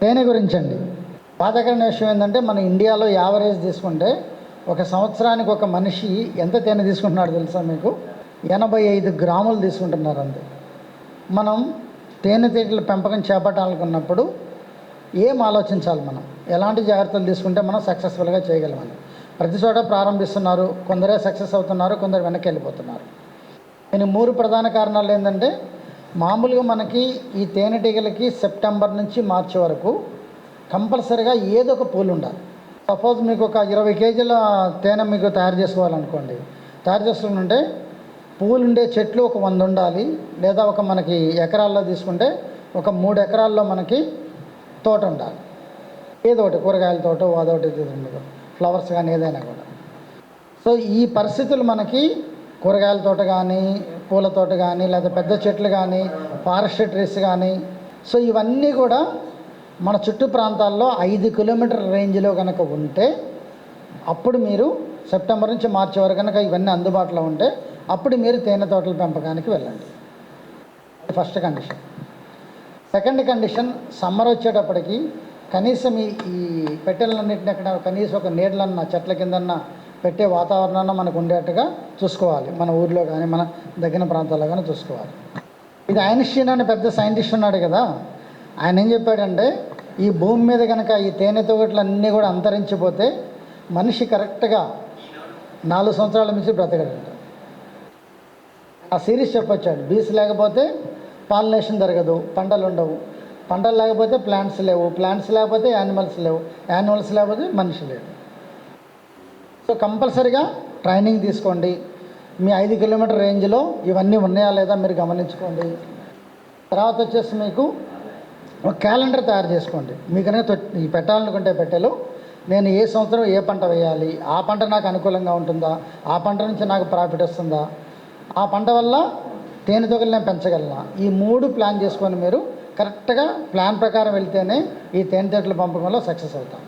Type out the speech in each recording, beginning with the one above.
తేనె గురించి అండి బాధాకరమైన విషయం ఏంటంటే మన ఇండియాలో యావరేజ్ తీసుకుంటే ఒక సంవత్సరానికి ఒక మనిషి ఎంత తేనె తీసుకుంటున్నాడు తెలుసా మీకు? ఎనభై ఐదు గ్రాములు తీసుకుంటున్నారు అంతే. మనం తేనెటీగల పెంపకం చేపట్టాలనుకున్నప్పుడు ఏం ఆలోచించాలి మనం? ఎలాంటి జాగ్రత్తలు తీసుకుంటే మనం సక్సెస్ఫుల్గా చేయగలమని ప్రతి చోట ప్రారంభిస్తున్నారు కొందరే సక్సెస్ అవుతున్నారు కొందరు వెనక్కి వెళ్ళిపోతున్నారు దీని మూడు ప్రధాన కారణాలు ఏంటంటే మామూలుగా మనకి ఈ తేనెటీగలకి సెప్టెంబర్ నుంచి మార్చి వరకు కంపల్సరిగా ఏదో ఒక పూలు ఉండాలి. సపోజ్ మీకు ఒక ఇరవై కేజీల తేనె మీకు తయారు చేసుకోవాలనుకోండి. తయారు చేసుకుంటే పూలు ఉండే చెట్లు ఒక వంద ఉండాలి లేదా ఒక మనకి ఎకరాల్లో తీసుకుంటే ఒక మూడు ఎకరాల్లో మనకి తోట ఉండాలి. ఏదో ఒకటి కూరగాయల తోట అదొకటి ఇది ఉండదు ఫ్లవర్స్ కానీ ఏదైనా కూడా. సో ఈ పరిస్థితులు మనకి కూరగాయల తోట కానీ పూల తోట కానీ లేదా పెద్ద చెట్లు కానీ ఫారెస్ట్ ట్రీస్ కానీ సో ఇవన్నీ కూడా మన చుట్టూ ప్రాంతాల్లో ఐదు కిలోమీటర్ రేంజ్లో కనుక ఉంటే అప్పుడు మీరు సెప్టెంబర్ నుంచి మార్చి వరకు కనుక ఇవన్నీ అందుబాటులో ఉంటే అప్పుడు మీరు తేనె తోటల పెంపకానికి వెళ్ళండి. First condition. Second condition summer వచ్చేటప్పటికి కనీసం ఈ ఈ పెట్టెలన్నింటినీ అక్కడ కనీసం ఒక నీళ్ళన్న చెట్ల కిందన్న పెట్టే వాతావరణాన్ని మనకు ఉండేట్టుగా చూసుకోవాలి. మన ఊర్లో కానీ మన దగ్గర ప్రాంతాల్లో కానీ చూసుకోవాలి. ఇది ఐన్స్టీన్ అనే పెద్ద సైంటిస్ట్ ఉన్నాడు కదా. ఆయన ఏం చెప్పాడంటే ఈ భూమి మీద కనుక ఈ తేనె తోగట్లు అన్నీ కూడా అంతరించిపోతే మనిషి కరెక్ట్గా నాలుగు సంవత్సరాల మించి బ్రతకడంట. ఆ సిరీస్ చెప్పొచ్చాడు. బీస్ లేకపోతే పాలినేషన్ జరగదు పంటలు ఉండవు పంటలు లేకపోతే ప్లాంట్స్ లేవు. ప్లాంట్స్ లేకపోతే యానిమల్స్ లేవు. యానిమల్స్ లేకపోతే మనిషి లేడు సో కంపల్సరిగా ట్రైనింగ్ తీసుకోండి. మీ ఐదు కిలోమీటర్ రేంజ్లో ఇవన్నీ ఉన్నాయా లేదా మీరు గమనించుకోండి. తర్వాత వచ్చేసి మీకు ఒక క్యాలెండర్ తయారు చేసుకోండి. మీకు పెట్టాలనుకుంటే పెట్టలు. నేను ఏ సంవత్సరం ఏ పంట వేయాలి? ఆ పంట నాకు అనుకూలంగా ఉంటుందా? ఆ పంట నుంచి నాకు ప్రాఫిట్ వస్తుందా? ఆ పంట వల్ల తేనెతోగలు నేను పెంచగలనా? ఈ మూడు ప్లాన్ చేసుకొని మీరు కరెక్ట్గా ప్లాన్ ప్రకారం వెళ్తేనే ఈ తేనెతోటల పంపకంలో సక్సెస్ అవుతాం.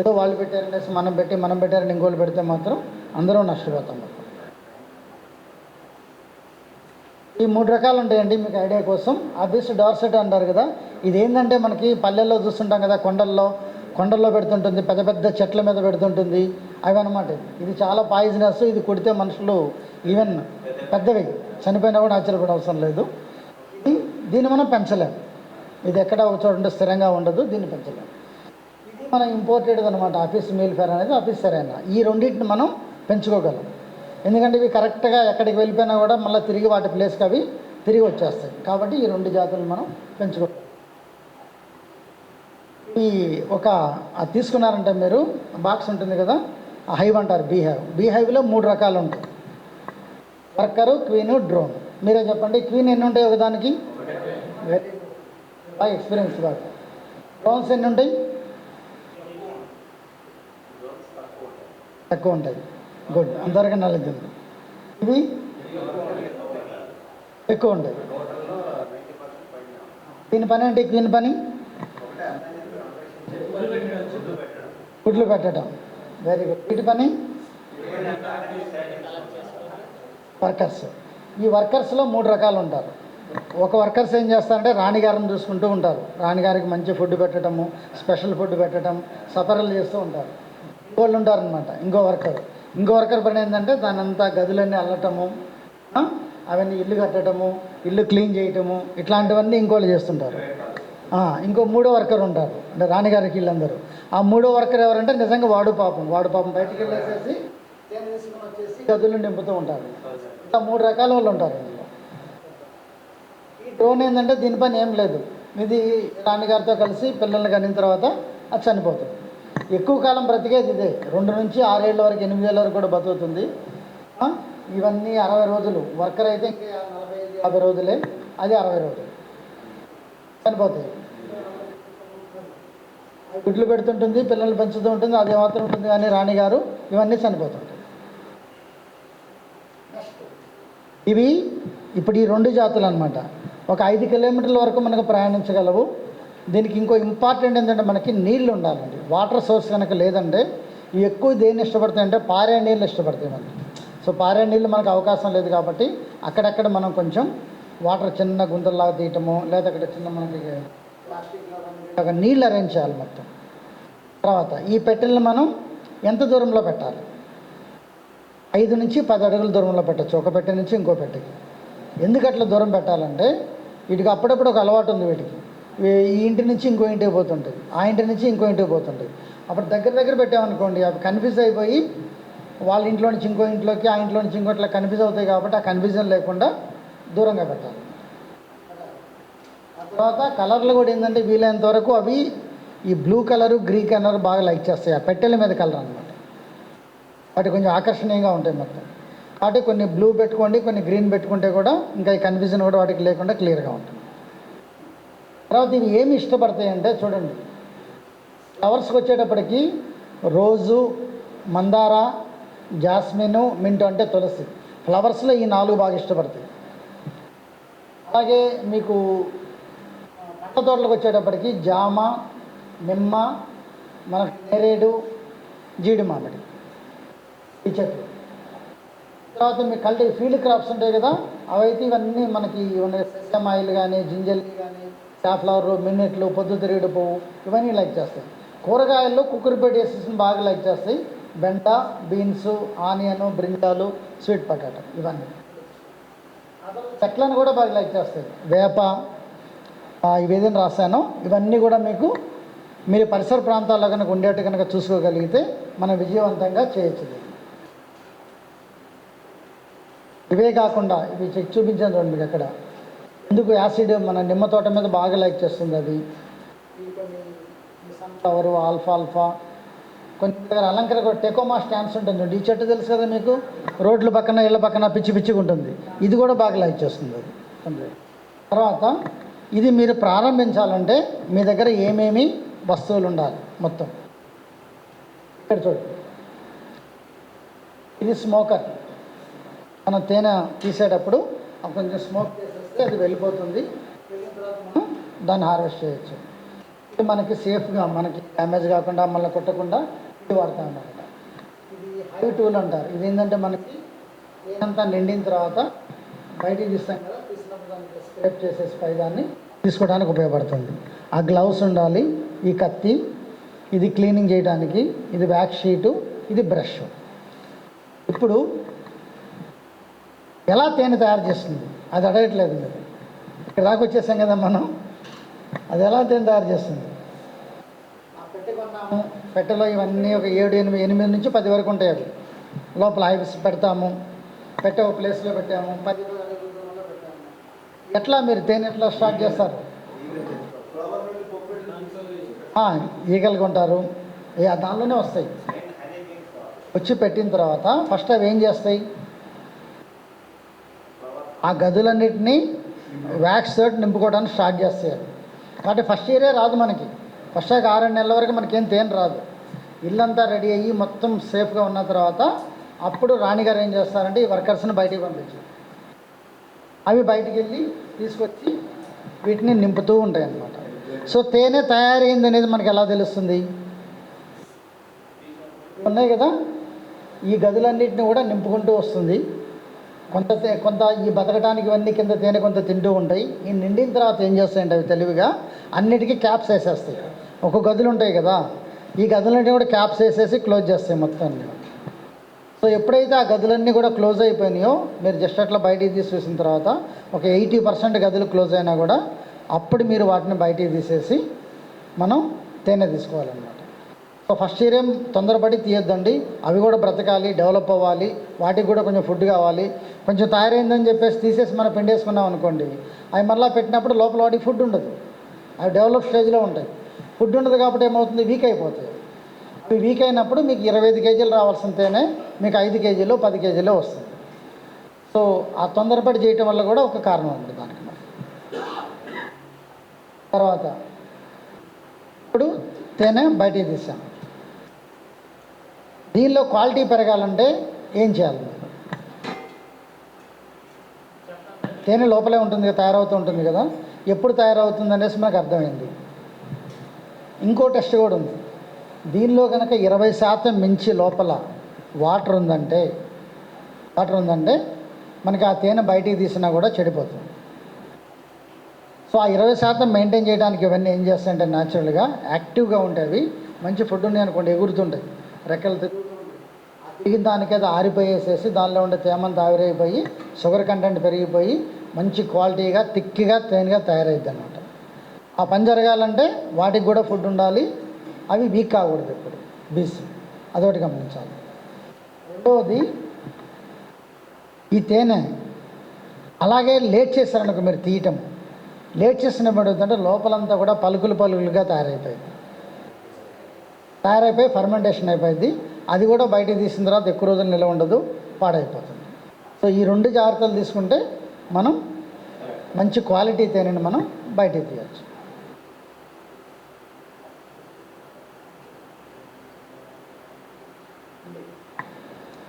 ఏదో వాళ్ళు పెట్టారనేసి మనం పెట్టి మనం పెట్టారని ఇంకోళ్ళు పెడితే మాత్రం అందరూ నష్టపోతాం. ఈ మూడు రకాలు ఉంటాయండి మీకు ఐడియా కోసం. అబిస్ డార్సెట్ అంటారు కదా ఇది ఏంటంటే మనకి పల్లెల్లో చూస్తుంటాం కదా కొండల్లో కొండల్లో పెడుతుంటుంది పెద్ద పెద్ద చెట్ల మీద పెడుతుంటుంది అవి అనమాట ఇది చాలా పాయిజనస్ ఇది కొడితే మనుషులు ఈవెన్ పెద్దవి చనిపోయినా కూడా ఆశ్చర్యపడే అవసరం లేదు. దీన్ని మనం పెంచలేం. ఇది ఎక్కడ ఒక చోట స్థిరంగా ఉండదు దీన్ని పెంచలేం ఇది మనం ఇంపోర్టెడ్ అనమాట ఆఫీస్ మీల్ ఫేర్ అనేది ఆఫీస్ సరైన ఈ రెండింటిని మనం పెంచుకోగలం. ఎందుకంటే ఇవి కరెక్ట్గా ఎక్కడికి వెళ్ళిపోయినా కూడా మళ్ళీ తిరిగి వాటి ప్లేస్కి అవి తిరిగి వచ్చేస్తాయి. కాబట్టి ఈ రెండు జాతులు మనం పెంచుకో ఈ ఒక అది తీసుకున్నారంటే మీరు బాక్స్ ఉంటుంది కదా ఆ హైవ్ అంటారు బీ హైవ్ బీ హైవ్లో మూడు రకాలు ఉంటాయి. వర్కరు క్వీను డ్రోన్ మీరే చెప్పండి క్వీన్ ఎన్ని ఉంటాయి ఒకదానికి వెరీ బాగా ఎక్స్పీరియన్స్ బాగా డ్రోన్స్ ఎన్ని ఉంటాయి తక్కువ ఉంటాయి. గుడ్. అందరికీ నాలెడ్జ్ ఉంది. ఇవి? ఎక్కువ ఉంటాయి. దీని పని అంటే దీని పని? గుడ్లు పెట్టడం వెరీ గుడ్ వీటి పని? వర్కర్స్. ఈ వర్కర్స్లో మూడు రకాలు ఉంటారు. ఒక వర్కర్స్ ఏం చేస్తారంటే రాణిగారిని చూసుకుంటూ ఉంటారు. రాణిగారికి మంచి ఫుడ్ పెట్టడము స్పెషల్ ఫుడ్ పెట్టడం సఫరలు చేస్తూ ఉంటారు. వాళ్ళు ఉంటారనమాట ఇంకో వర్కర్ ఇంకో వర్కర్ పని ఏంటంటే దానంతా గదులన్నీ అల్లటము అవన్నీ ఇల్లు కట్టడము ఇల్లు క్లీన్ చేయటము ఇట్లాంటివన్నీ ఇంకోళ్ళు చేస్తుంటారు. ఇంకో మూడో వర్కర్ ఉంటారు అంటే రాణిగారికి వీళ్ళందరూ. ఆ మూడో వర్కర్ ఎవరంటే నిజంగా వాడు పాపం. వాడు పాపం బయటికి వెళ్ళేసేసి వచ్చేసి గదులు నింపుతూ ఉంటారు. ఇలా మూడు రకాల వాళ్ళు ఉంటారు. టోన్ డ్రోన్ ఏంటంటే దీని పని ఏం లేదు. ఇది రాణిగారితో కలిసి పిల్లల్ని కనిన తర్వాత అది చనిపోతుంది. ఎక్కువ కాలం బ్రతికేది ఇదే. రెండు నుంచి ఆరేళ్ళ వరకు ఎనిమిదేళ్ళ వరకు కూడా బతుకుతుంది. ఇవన్నీ అరవై రోజులు. వర్కర్ అయితే ఇంకా నలభై యాభై రోజులే. అది అరవై రోజులు. చనిపోతాయి. గుడ్లు పెడుతుంటుంది పిల్లలు పెంచుతూ ఉంటుంది అది మాత్రం ఉంటుంది. కానీ రాణిగారు ఇవన్నీ చనిపోతుంటాయి ఇవి ఇప్పుడు ఈ రెండు జాతులు అనమాట ఒక ఐదు కిలోమీటర్ల వరకు మనకు ప్రయాణించగలవు. దీనికి ఇంకో ఇంపార్టెంట్ ఏంటంటే మనకి నీళ్ళు ఉండాలండి. వాటర్ సోర్స్ కనుక లేదంటే ఎక్కువ దేన్ని ఇష్టపడతాయంటే పారే నీళ్ళు ఇష్టపడతాయి మనకి. సో పారే నీళ్ళు మనకు అవకాశం లేదు కాబట్టి అక్కడక్కడ మనం కొంచెం వాటర్ చిన్న గుంతల్లాగా తీయటము లేదా అక్కడ చిన్న మనకి ఒక నీళ్ళు అరేంజ్ చేయాలి మొత్తం. తర్వాత ఈ పెట్టెలను మనం ఎంత దూరంలో పెట్టాలి? ఐదు నుంచి పది అడుగుల దూరంలో పెట్టచ్చు. ఒక పెట్టె నుంచి ఇంకో పెట్టెకి. ఎందుకు అట్లా దూరం పెట్టాలంటే వీటికి అప్పుడప్పుడు ఒక అలవాటు ఉంది వీటికి. ఈ ఇంటి నుంచి ఇంకో ఇంటికి పోతుంటుంది ఆ ఇంటి నుంచి ఇంకో ఇంటికి పోతుంటుంది అప్పుడు దగ్గర దగ్గర పెట్టామనుకోండి అవి కన్ఫ్యూజ్ అయిపోయి వాళ్ళ ఇంట్లో నుంచి ఇంకో ఇంట్లోకి ఆ ఇంట్లో నుంచి ఇంకోట్లా కన్ఫ్యూజ్ అవుతాయి కాబట్టి ఆ కన్ఫ్యూజన్ లేకుండా దూరంగా పెట్టాలి. తర్వాత కలర్లు కూడా ఏంటంటే వీలైనంత వరకు అవి ఈ బ్లూ కలరు గ్రీన్ కలర్ బాగా లైక్ చేస్తాయి. ఆ పెట్టెల మీద కలర్ అనమాట వాటి కొంచెం ఆకర్షణీయంగా ఉంటాయి మొత్తం. కాబట్టి కొన్ని బ్లూ పెట్టుకోండి కొన్ని గ్రీన్ పెట్టుకుంటే కూడా ఇంకా ఈ కన్ఫ్యూజన్ కూడా వాటికి లేకుండా క్లియర్గా ఉంటుంది. తర్వాత ఇవి ఏమి ఇష్టపడతాయి అంటే చూడండి. ఫ్లవర్స్కి వచ్చేటప్పటికి రోజు మందార జాస్మిన్ మింటు అంటే తులసి. ఫ్లవర్స్లో ఈ నాలుగు బాగా ఇష్టపడతాయి. అలాగే మీకు పంట తోటలకు వచ్చేటప్పటికి జామ నిమ్మ మన నేరేడు జీడి మామిడి ఈ చెట్లు. తర్వాత మీ కల్టి ఫీల్డ్ క్రాప్స్ ఉంటాయి కదా అవైతే ఇవన్నీ మనకి సెసమ్ ఆయిల్ కానీ జింజల్ కానీ సాఫ్లవర్ మిన్నెట్లు పొద్దుతిరుగుడు పువ్వు ఇవన్నీ లైక్ చేస్తాయి. కూరగాయల్లో కుక్కరిపేట వేసేసి బాగా లైక్ చేస్తాయి. బెండ బీన్స్ ఆనియన్ బ్రింజాలు స్వీట్ పొటాటో ఇవన్నీ. చెట్లను కూడా బాగా లైక్ చేస్తాయి. వేప ఆ, ఇవేదైనా రాశానో. ఇవన్నీ కూడా మీకు మీరు పరిసర ప్రాంతాల్లో కనుక ఉండేట్టు కనుక చూసుకోగలిగితే మనం విజయవంతంగా చేయొచ్చు దీన్ని. ఇవే కాకుండా ఇవి చెక్ చూపించాను చూడండి మీకు అక్కడ. ఎందుకు యాసిడ్ మన నిమ్మ తోట మీద బాగా లైక్ చేస్తుంది అది. సన్ఫ్లవర్ ఆల్ఫా ఆల్ఫా కొంచెం దగ్గర అలంకరణ కూడా టెకోమా స్టాండ్స్ ఉంటుంది చూడండి. ఈ చెట్టు తెలుసు కదా మీకు? రోడ్ల పక్కన ఇళ్ళ పక్కన పిచ్చి పిచ్చిగా ఉంటుంది. ఇది కూడా బాగా లైక్ చేస్తుంది అది. తర్వాత ఇది మీరు ప్రారంభించాలంటే మీ దగ్గర ఏమేమి వస్తువులు ఉండాలి మొత్తం? ఇక్కడ చూడండి ఇది స్మోకర్. మనం తేనె తీసేటప్పుడు కొంచెం స్మోక్ చేసేస్తే అది వెళ్ళిపోతుంది. దాన్ని హార్వెస్ట్ చేయొచ్చు. ఇది మనకి సేఫ్గా మనకి డ్యామేజ్ కాకుండా మళ్ళీ కొట్టకుండా ఇది వాడతాం అన్నమాట ఇది హై టూల్ అంటారు. ఇది ఏంటంటే మనకి అంతా నిండిన తర్వాత బయటికి తీస్తాం కదా తీసినప్పుడు దానికి స్క్రేప్ చేసేసి పై దాన్ని తీసుకోవడానికి ఉపయోగపడుతుంది. ఆ గ్లౌస్ ఉండాలి ఈ కత్తి ఇది క్లీనింగ్ చేయడానికి ఇది వ్యాక్ షీటు ఇది బ్రష్ ఇప్పుడు ఎలా తేనె తయారు చేస్తుంది? అది అడగట్లేదు. మీరు ఇక్కడ దాకా వచ్చేసాం కదా మనం. అది ఎలా తేనె తయారు చేస్తుంది? పెట్టెలో ఇవన్నీ ఒక ఏడు ఎనిమిది ఎనిమిది నుంచి పది వరకు ఉంటాయి అవి. లోపల ఐవ్స్ పెడతాము. పెట్టే ఒక ప్లేస్లో పెట్టాము. పది ఎట్లా మీరు తేనె ఎట్లా స్టార్ట్ చేస్తారు? ఈగలు కొంటారు. దానిలోనే వస్తాయి. వచ్చి పెట్టిన తర్వాత ఫస్ట్ అవి ఏం చేస్తాయి? ఆ గదులన్నింటినీ వ్యాక్స్ తోటి నింపుకోవడానికి స్టార్ట్ చేస్తారు. కాబట్టి ఫస్ట్ ఇయరే రాదు మనకి. ఫస్ట్ ఒక ఆరు నెలల వరకు మనకేం తేనె రాదు. ఇల్లంతా రెడీ అయ్యి మొత్తం సేఫ్గా ఉన్న తర్వాత అప్పుడు రాణిగారు ఏం చేస్తారంటే ఈ వర్కర్స్ని బయటికి పంపించి అవి బయటికి వెళ్ళి తీసుకొచ్చి వీటిని నింపుతూ ఉంటాయి అన్నమాట సో తేనె తయారైంది అనేది మనకి ఎలా తెలుస్తుంది? ఉన్నాయి కదా? ఈ గదులన్నింటినీ కూడా నింపుకుంటూ వస్తుంది. కొంత కొంత ఈ బతకడానికి ఇవన్నీ కింద తేనె కొంత తింటూ ఉంటాయి. ఈ నిండిన తర్వాత ఏం చేస్తాయంటే అవి తెలివిగా అన్నిటికీ క్యాప్స్ వేసేస్తాయి. ఒక గదులు ఉంటాయి కదా ఈ గదులన్నీ కూడా క్యాప్స్ వేసేసి క్లోజ్ చేస్తాయి మొత్తాన్ని. సో ఎప్పుడైతే ఆ గదులన్నీ కూడా క్లోజ్ అయిపోయినాయో మీరు జస్ట్ అట్లా బయటికి తీసి చూసిన తర్వాత ఒక ఎయిటీ పర్సెంట్ గదులు క్లోజ్ అయినా కూడా అప్పుడు మీరు వాటిని బయటికి తీసేసి మనం తేనె తీసుకోవాలన్నమాట. ఫస్ట్ ఇయర్ ఏం తొందరపడి తీయొద్దండి. అవి కూడా బ్రతకాలి డెవలప్ అవ్వాలి వాటికి కూడా కొంచెం ఫుడ్ కావాలి. కొంచెం తయారైందని చెప్పేసి తీసేసి మనం పిండేసుకున్నాం అనుకోండి అవి మళ్ళీ పెట్టినప్పుడు లోపల వాటికి ఫుడ్ ఉండదు. అవి డెవలప్ స్టేజ్లో ఉంటాయి. ఫుడ్ ఉండదు కాబట్టి ఏమవుతుంది? వీక్ అయిపోతాయి. అవి వీక్ అయినప్పుడు మీకు ఇరవై ఐదు కేజీలు రావాల్సిన తేనె మీకు ఐదు కేజీలు పది కేజీలు వస్తుంది. సో ఆ తొందరపడి చేయటం వల్ల కూడా ఒక కారణం ఉంది దానికి తర్వాత ఇప్పుడు తేనె బయటికి తీసాం. దీనిలో క్వాలిటీ పెరగాలంటే ఏం చేయాలి? తేనె లోపలే ఉంటుంది కదా తయారవుతూ ఉంటుంది కదా. ఎప్పుడు తయారవుతుంది అనేసి మనకు అర్థమైంది. ఇంకో టెస్ట్ కూడా ఉంది. దీనిలో కనుక ఇరవై శాతం మించి లోపల వాటర్ ఉందంటే వాటర్ ఉందంటే మనకి ఆ తేనె బయటికి తీసినా కూడా చెడిపోతుంది. సో ఆ ఇరవై శాతం మెయింటైన్ చేయడానికి ఇవన్నీ ఏం చేస్తాయంటే న్యాచురల్గా యాక్టివ్గా ఉంటాయి మంచి ఫుడ్ ఉన్నాయి అనుకోండి ఎగురుతుంటాయి. రెక్కలు తిరిగిన దానికైతే ఆరిపోయేసేసి దానిలో ఉండే తేమంతా ఆవిరైపోయి షుగర్ కంటెంట్ పెరిగిపోయి మంచి క్వాలిటీగా తిక్కిగా తేనెగా తయారైద్ది అనమాట ఆ పని జరగాలంటే వాటికి కూడా ఫుడ్ ఉండాలి. అవి వీక్ కాకూడదు ఇప్పుడు బీసీ. అదొకటి గమనించాలి. రెండవది ఈ తేనె అలాగే లేట్ చేశారనుకో మీరు తీయటం. లేట్ చేసినప్పుడు ఏంటంటే లోపలంతా కూడా పలుకులు పలుకులుగా తయారైపోయింది. తయారైపోయి ఫర్మెంటేషన్ అయిపోయింది. అది కూడా బయట తీసిన తర్వాత ఎక్కువ రోజులు నిల్వ ఉండదు పాడైపోతుంది. సో ఈ రెండు జాగ్రత్తలు తీసుకుంటే మనం మంచి క్వాలిటీ తేనెని మనం బయట తీయచ్చు.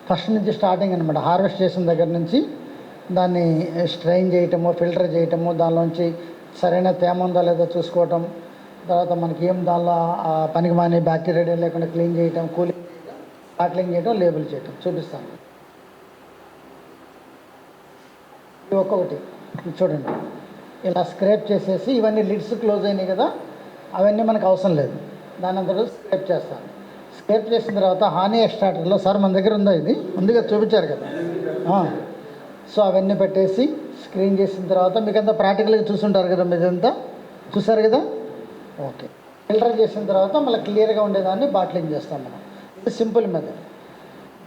ఫస్ట్ నుంచి స్టార్టింగ్ అనమాట హార్వెస్ట్ చేసిన దగ్గర నుంచి దాన్ని స్ట్రెయిన్ చేయటము ఫిల్టర్ చేయటము దానిలోంచి సరైన తేమ ఉందా లేదో చూసుకోవటం తర్వాత మనకి ఏం దానిలో పనికి మాని బ్యాక్టీరియా లేకుండా క్లీన్ చేయటం కూలింగ్ బాట్లింగ్ చేయటం లేబుల్ చేయటం చూపిస్తాను. ఇది ఒక్కొక్కటి. చూడండి. ఇలా స్క్రేప్ చేసేసి ఇవన్నీ లిడ్స్ క్లోజ్ అయినాయి కదా అవన్నీ మనకు అవసరం లేదు. దాని అంతటా స్క్రేప్ చేస్తాను. స్క్రేప్ చేసిన తర్వాత హానీ ఎక్స్ట్రాక్టర్లో సార్ మన దగ్గర ఉందా ఇది? ముందుగా చూపించారు కదా. సో అవన్నీ పెట్టేసి స్క్రీన్ చేసిన తర్వాత మీకు అంతా ప్రాక్టికల్గా చూసుంటారు కదా మీదంతా. చూసారు కదా? ఓకే. ఫిల్టర్ చేసిన తర్వాత మళ్ళీ క్లియర్గా ఉండేదాన్ని బాట్లింగ్ చేస్తాం మనం. సింపుల్ మెథడ్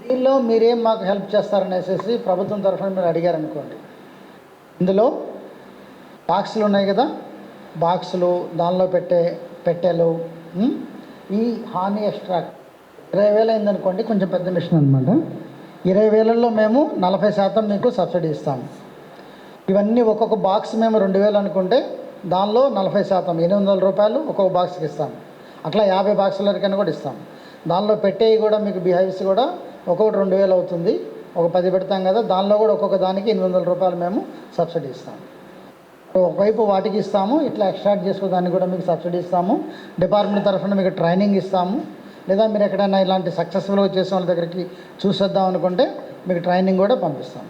దీనిలో మీరేం మాకు హెల్ప్ చేస్తారనేసి ప్రభుత్వం తరఫున మీరు అడిగారు అనుకోండి ఇందులో బాక్సులు ఉన్నాయి కదా? బాక్సులు దానిలో పెట్టే పెట్టెలు ఈ హానీ ఎక్స్ట్రాక్ట్. ఇరవై వేలు అయిందనుకోండి కొంచెం పెద్ద మిషన్ అనమాట ఇరవై వేలలో మేము నలభై శాతం మీకు సబ్సిడీ ఇస్తాము ఇవన్నీ ఒక్కొక్క బాక్స్ మేము రెండు వేలు అనుకుంటే దానిలో నలభై శాతం ఎనిమిది వందల రూపాయలు ఒక్కొక్క బాక్స్కి ఇస్తాం. అట్లా యాభై బాక్సుల వరకైనా కూడా ఇస్తాం. దానిలో పెట్టేవి కూడా మీకు బిహైవ్స్ కూడా ఒక్కొక్కటి రెండు వేలు అవుతుంది. ఒక పది పెడతాం కదా దానిలో కూడా ఒక్కొక్క దానికి ఎనిమిది వందల రూపాయలు మేము సబ్సిడీ ఇస్తాం. ఒకవైపు వాటికి ఇస్తాము ఇట్లా ఎక్స్ట్రాక్ట్ చేసుకోవడానికి కూడా మీకు సబ్సిడీ ఇస్తాము. డిపార్ట్మెంట్ తరఫున మీకు ట్రైనింగ్ ఇస్తాము. లేదా మీరు ఎక్కడైనా ఇలాంటి సక్సెస్ఫుల్గా చేసిన వాళ్ళ దగ్గరికి చూసేద్దాం అనుకుంటే మీకు ట్రైనింగ్ కూడా పంపిస్తాం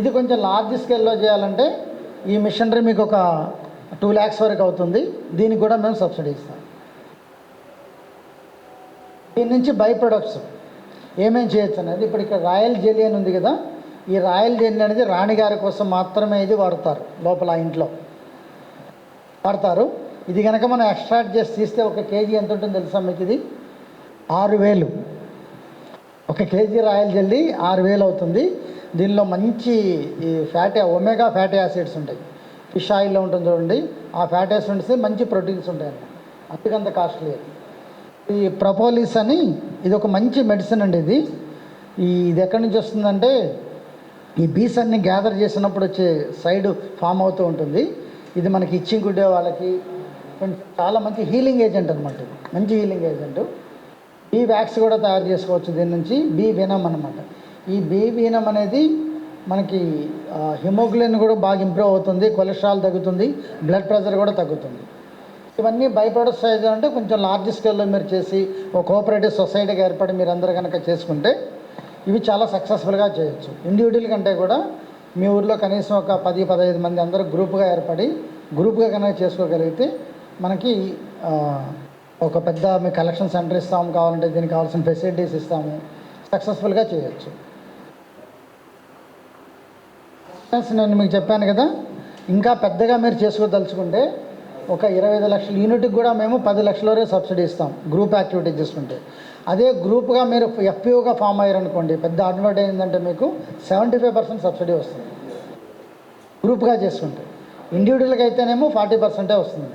ఇది కొంచెం లార్జ్ స్కేల్లో చేయాలంటే ఈ మిషనరీ మీకు ఒక టూ ల్యాక్స్ వరకు అవుతుంది. దీనికి కూడా మేము సబ్సిడీ ఇస్తాం. దీని నుంచి బై ప్రొడక్ట్స్ ఏమేమి చేయొచ్చు అనేది ఇప్పుడు ఇక్కడ రాయల్ జెల్లీ అని ఉంది కదా ఈ రాయల్ జెల్లీ అనేది రాణిగారి కోసం మాత్రమే ఇది వాడతారు లోపల ఇంట్లో. వాడతారు. ఇది కనుక మనం ఎక్స్ట్రాక్ట్ చేసి తీస్తే ఒక కేజీ ఎంత ఉంటుందో తెలుసా మీకు ఇది? ఆరు వేలు. ఒక కేజీ రాయల్ జెల్లీ ఆరు వేలు అవుతుంది. దీనిలో మంచి ఈ ఫ్యాటీ ఒమేగా ఫ్యాటీ యాసిడ్స్ ఉంటాయి. ఫిష్ ఆయిల్లో ఉంటుంది చూడండి. ఆ ఫ్యాటీ యాసిడ్స్ మంచి ప్రోటీన్స్ ఉంటాయి అన్నమాట అందుకంత కాస్ట్లీ అది. ఈ ప్రపోలిస్ అని ఇది ఒక మంచి మెడిసిన్ అండి ఇది. ఈ ఇది ఎక్కడి నుంచి వస్తుందంటే ఈ బీస్ అన్ని గ్యాదర్ చేసినప్పుడు వచ్చే సైడ్ ఫామ్ అవుతూ ఉంటుంది. ఇది మనకి ఇచ్చి గుడ్డే వాళ్ళకి చాలా మంచి హీలింగ్ ఏజెంట్ అనమాట మంచి హీలింగ్ ఏజెంట్ బీ వ్యాక్స్ కూడా తయారు చేసుకోవచ్చు దీని నుంచి. బీ వీనం అనమాట ఈ బీ వీనం అనేది మనకి హిమోగ్లోబిన్ కూడా బాగా ఇంప్రూవ్ అవుతుంది కొలెస్ట్రాల్ తగ్గుతుంది బ్లడ్ ప్రెషర్ కూడా తగ్గుతుంది. ఇవన్నీ బై ప్రొడక్ట్స్ అయితే అంటే కొంచెం లార్జ్ స్కేల్లో మీరు చేసి ఒక కోఆపరేటివ్ సొసైటీగా ఏర్పడి మీరు అందరు కనుక చేసుకుంటే ఇవి చాలా సక్సెస్ఫుల్గా చేయొచ్చు. ఇండివిజువల్ కంటే కూడా మీ ఊర్లో కనీసం ఒక పది పదహైదు మంది అందరూ గ్రూప్గా ఏర్పడి గ్రూప్గా కనుక చేసుకోగలిగితే మనకి ఒక పెద్ద మీ కలెక్షన్ సెంటర్ ఇస్తాము కావాలంటే దీనికి కావాల్సిన ఫెసిలిటీస్ ఇస్తాము. సక్సెస్ఫుల్గా చేయొచ్చు. నేను మీకు చెప్పాను కదా. ఇంకా పెద్దగా మీరు చేసుకోదలుచుకుంటే ఒక ఇరవై ఐదు లక్షల యూనిట్కి కూడా మేము పది లక్షల వరకు సబ్సిడీ ఇస్తాం. గ్రూప్ యాక్టివిటీ చేసుకుంటే అదే గ్రూప్గా మీరు ఎఫ్పిఓగా ఫామ్ అయ్యారు అనుకోండి పెద్ద అడ్వాంటేజ్ ఏంటంటే మీకు సెవెంటీ ఫైవ్ పర్సెంట్ సబ్సిడీ వస్తుంది. గ్రూప్గా చేసుకుంటే ఇండివిజువల్గా అయితేనేమో ఫార్టీ పర్సెంటే వస్తుంది.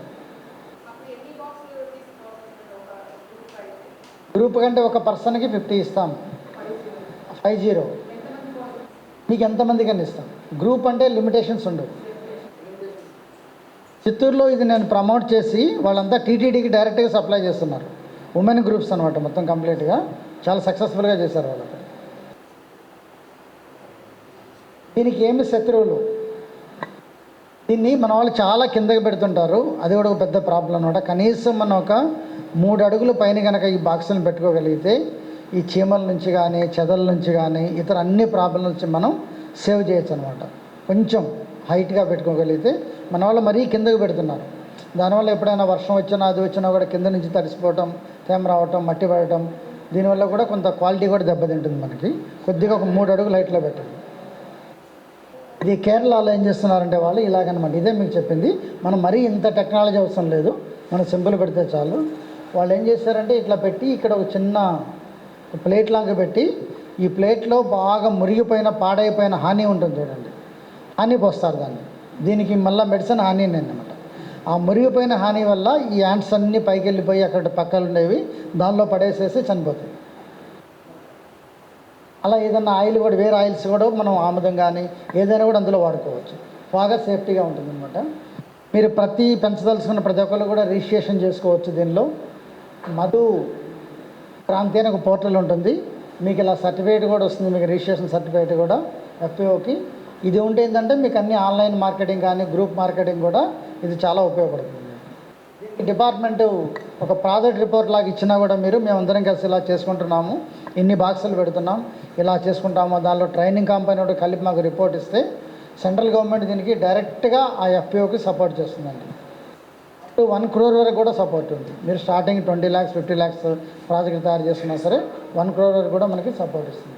గ్రూప్ కంటే ఒక పర్సన్కి ఫిఫ్టీ ఇస్తాం. Five zero. మీకు ఎంతమంది కన్నా ఇస్తాం. గ్రూప్ అంటే లిమిటేషన్స్ ఉండవు. చిత్తూరులో ఇది నేను ప్రమోట్ చేసి వాళ్ళంతా టీటీడీకి డైరెక్ట్గా సప్లై చేస్తున్నారు. ఉమెన్ గ్రూప్స్ అనమాట మొత్తం కంప్లీట్గా చాలా సక్సెస్ఫుల్గా చేశారు వాళ్ళు దీనికి ఏమి శత్రువులు? దీన్ని మన వాళ్ళు చాలా కిందకి పెడుతుంటారు. అది కూడా ఒక పెద్ద ప్రాబ్లం అనమాట కనీసం మనం ఒక మూడు అడుగుల పైన కనుక ఈ బాక్సులను పెట్టుకోగలిగితే ఈ చీమల నుంచి కానీ చెదల నుంచి కానీ ఇతర అన్ని ప్రాబ్లం నుంచి మనం సేవ్ చేయొచ్చు అనమాట కొంచెం హైట్గా పెట్టుకోగలిగితే మన వాళ్ళు మరీ కిందకు పెడుతున్నారు. దానివల్ల ఎప్పుడైనా వర్షం వచ్చినా అది వచ్చినా కూడా కింద నుంచి తడిసిపోవటం తేమ రావటం మట్టి పడటం దీనివల్ల కూడా కొంత క్వాలిటీ కూడా దెబ్బతింటుంది మనకి. కొద్దిగా ఒక మూడు అడుగులు హైట్లో పెట్టండి. ఇది కేరళలో ఏం చేస్తున్నారంటే వాళ్ళు ఇలాగనమాట. ఇదే మీకు చెప్పింది. మనం మరీ ఇంత టెక్నాలజీ అవసరం లేదు. మనం సింపుల్ పెడితే చాలు. వాళ్ళు ఏం చేశారంటే ఇట్లా పెట్టి ఇక్కడ ఒక చిన్న ప్లేట్ లాగా పెట్టి ఈ ప్లేట్లో బాగా మురిగిపోయిన పాడైపోయిన హాని ఉంటుంది చూడండి. హాని పోస్తారు దాన్ని. దీనికి మళ్ళీ మెడిసిన్ హాని అనమాట ఆ మురిగిపోయిన హాని వల్ల ఈ యాంట్స్ అన్నీ పైకి వెళ్ళిపోయి అక్కడ పక్కలు ఉండేవి దానిలో పడేసేసి చనిపోతాయి. అలా ఏదైనా ఆయిల్ కూడా వేరే ఆయిల్స్ కూడా మనం ఆముదం కానీ ఏదైనా కూడా అందులో వాడుకోవచ్చు. బాగా సేఫ్టీగా ఉంటుందన్నమాట. మీరు ప్రతి పెంచదలుచుకున్న ప్రతి ఒక్కరు కూడా రిజిస్ట్రేషన్ చేసుకోవచ్చు దీనిలో. మధు క్రాంతి అని ఒక పోర్టల్ ఉంటుంది. మీకు ఇలా సర్టిఫికేట్ కూడా వస్తుంది మీకు రిజిస్ట్రేషన్ సర్టిఫికేట్ కూడా ఎఫ్పిఓకి. ఇది ఉంటే ఏంటంటే మీకు అన్ని ఆన్లైన్ మార్కెటింగ్ కానీ గ్రూప్ మార్కెటింగ్ కూడా ఇది చాలా ఉపయోగపడుతుంది. డిపార్ట్మెంట్ ఒక ప్రాజెక్ట్ రిపోర్ట్ లాగా ఇచ్చినా కూడా మీరు మేమందరం కలిసి ఇలా చేసుకుంటున్నాము. ఇన్ని బాక్సులు పెడుతున్నాం. ఇలా చేసుకుంటాము. దానిలో ట్రైనింగ్ కంపెనీ కూడా కలిపి మాకు రిపోర్ట్ ఇస్తే సెంట్రల్ గవర్నమెంట్ దీనికి డైరెక్ట్గా ఆ ఎఫ్పిఓకి సపోర్ట్ చేస్తుందండి. టు వన్ క్రోర్ వరకు కూడా సపోర్ట్ ఉంది. మీరు starting twenty lakhs fifty lakhs project తయారు చేస్తున్నా సరే వన్ క్రోర్ వరకు కూడా మనకి సపోర్ట్ ఇస్తుంది.